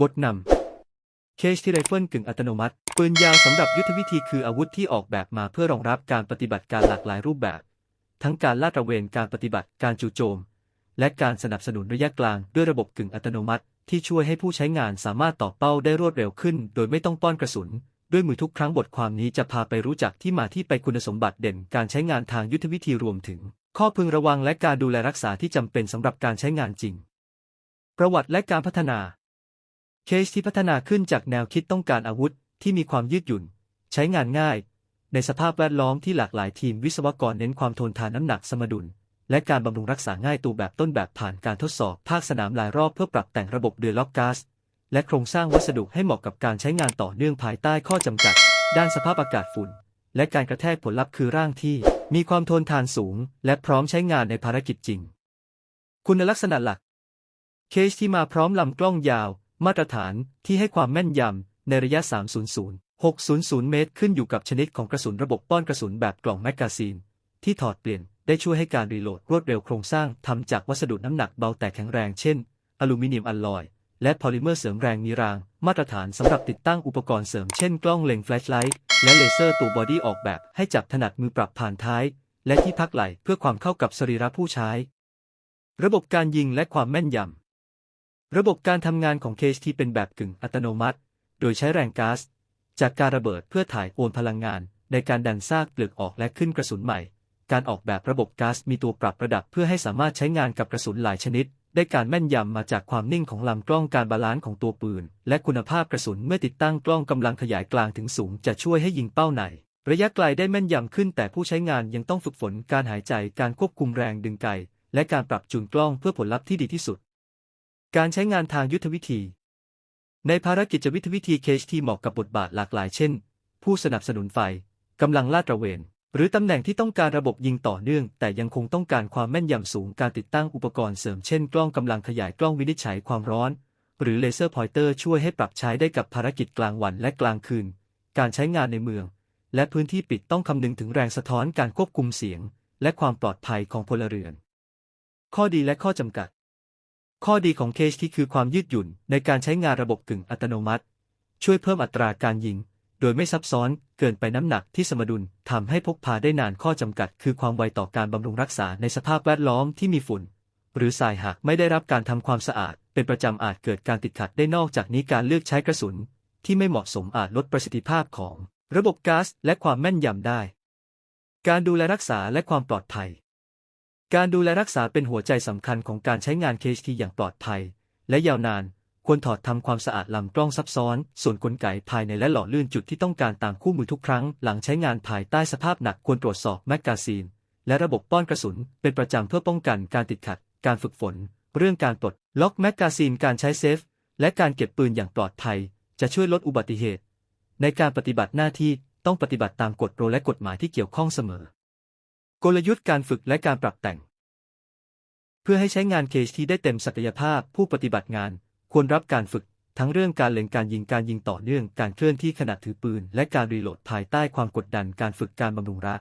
บทนำ เคชที่ไรเฟิลกึ่งอัตโนมัติ ปืนยาวสำหรับยุทธวิธีคืออาวุธที่ออกแบบมาเพื่อรองรับการปฏิบัติการหลากหลายรูปแบบ ทั้งการลาดตระเวนการปฏิบัติการจู่โจม และการสนับสนุนระยะกลางด้วยระบบกึ่งอัตโนมัติ ที่ช่วยให้ผู้ใช้งานสามารถต่อเป้าได้รวดเร็วขึ้น โดยไม่ต้องป้อนกระสุน ด้วยมือทุกครั้งบทความนี้จะพาไปรู้จักที่มาที่ไปคุณสมบัติเด่น การใช้งานทางยุทธวิธีรวมถึง ข้อพึงระวังและการดูแลรักษาที่จำเป็นสำหรับการใช้งานจริง ประวัติและการพัฒนา เคสที่พัฒนาขึ้นจากแนวคิดต้องการอาวุธที่มีความยืดหยุ่น ใช้งานง่าย ในสภาพแวดล้อมที่หลากหลายทีมวิศวกรเน้นความทนทานน้ำหนักสมดุล และการบำรุงรักษาง่ายตัวแบบต้นแบบผ่านการทดสอบภาคสนามหลายรอบเพื่อปรับแต่งระบบเดือดล็อกก๊าซและโครงสร้างวัสดุให้เหมาะกับการใช้งานต่อเนื่องภายใต้ข้อจำกัด ด้านสภาพอากาศฝุ่น และการกระแทกผลลัพธ์คือร่างที่ มีความทนทานสูง และพร้อมใช้งานในภารกิจจริง คุณลักษณะหลัก เคสที่มาพร้อมลำกล้องยาว มาตรฐานที่ให้ความแม่นยำในระยะ 300 600 เมตร ขึ้นอยู่กับชนิดของกระสุนระบบป้อนกระสุนแบบกล่องแมกกาซีน ที่ถอดเปลี่ยนได้ช่วยให้การรีโหลดรวดเร็วโครงสร้างทำจากวัสดุน้ำหนักเบาแต่แข็งแรงเช่น อลูมิเนียมอลลอยและพอลิเมอร์เสริมแรงมีราง มาตรฐานสำหรับติดตั้งอุปกรณ์เสริมเช่นกล้องเล็งแฟลชไลท์และเลเซอร์ตัวบอดี้ออกแบบให้จับถนัดมือปรับผ่านท้าย และที่พักไหล่เพื่อความเข้ากับสรีระผู้ใช้ ระบบการยิงและความแม่นยำ ระบบการทำงานของเคสที่เป็นแบบกึ่งอัตโนมัติ โดยใช้แรงก๊าซจากการระเบิดเพื่อถ่ายโอนพลังงาน ในการดันซากเปลือกออกและขึ้นกระสุนใหม่ การออกแบบระบบก๊าซมีตัวปรับระดับเพื่อให้สามารถใช้งานกับกระสุนหลายชนิด ได้การแม่นยำมาจากความนิ่งของลำกล้องการบาลานซ์ของตัวปืน และคุณภาพกระสุนเมื่อติดตั้งกล้องกำลังขยายกลางถึงสูง จะช่วยให้ยิงเป้าไหนระยะไกลได้แม่นยำขึ้น แต่ผู้ใช้งานยังต้องฝึกฝนการหายใจการควบคุมแรงดึงไกและการปรับจูนกล้องเพื่อผลลัพธ์ที่ดีที่สุด การใช้งานทางยุทธวิธี ในภารกิจวิทยวิธีเคสที่เหมาะกับบทบาทหลากหลายเช่น ผู้สนับสนุนไฟกำลังลาดตระเวน หรือตำแหน่งที่ต้องการระบบยิงต่อเนื่อง แต่ยังคงต้องการความแม่นยำสูงการติดตั้งอุปกรณ์เสริมเช่น กล้องกำลังขยายกล้องวินิจฉัยความร้อน หรือเลเซอร์พอยเตอร์ช่วยให้ปรับใช้ได้กับภารกิจกลางวันและกลางคืน การใช้งานในเมือง และพื้นที่ปิดต้องคำนึงถึงแรงสะท้อนการควบคุมเสียง และความปลอดภัยของพลเรือน ข้อดีและข้อจำกัด ข้อดีของเคสที่คือความยืดหยุ่นในการใช้งานระบบกึ่งอัตโนมัติ ช่วยเพิ่มอัตราการยิง โดยไม่ซับซ้อนเกินไปน้ำหนักที่สมดุลทำให้พกพาได้นานข้อจำกัด คือความไวต่อการบำรุงรักษาในสภาพแวดล้อมที่มีฝุ่น หรือทรายหากไม่ได้รับการทำความสะอาด เป็นประจำอาจเกิดการติดขัดได้นอกจากนี้การเลือกใช้กระสุน ที่ไม่เหมาะสมอาจลดประสิทธิภาพของ ระบบก๊าซและความแม่นยำได้ การดูแลรักษาและความปลอดภัย การดูแลรักษาเป็นหัวใจสำคัญของการใช้งาน KHT อย่างปลอดภัย และยาวนาน ควรถอดทำความสะอาดลำกล้องซับซ้อน ส่วนกลไกภายในและหล่อลื่นจุดที่ต้องการตามคู่มือทุกครั้ง หลังใช้งานภายใต้สภาพหนักควรตรวจสอบแมกกาซีน และระบบป้อนกระสุน เป็นประจำเพื่อป้องกันการติดขัด การฝึกฝน เรื่องการปลดล็อกแมกกาซีนการใช้เซฟ และการเก็บปืนอย่างปลอดภัย จะช่วยลดอุบัติเหตุ ในการปฏิบัติหน้าที่ต้องปฏิบัติตามกฎโรและกฎหมายที่เกี่ยวข้องเสมอ กลยุทธ์การฝึกและการปรับแต่ง เพื่อให้ใช้งานเคสที่ได้เต็มศักยภาพผู้ปฏิบัติงาน ควรรับการฝึก ทั้งเรื่องการเล็งการยิงการยิงต่อเนื่องการเคลื่อนที่ขณะถือปืน และการรีโหลดภายใต้ความกดดันการฝึกการบำรุงรัก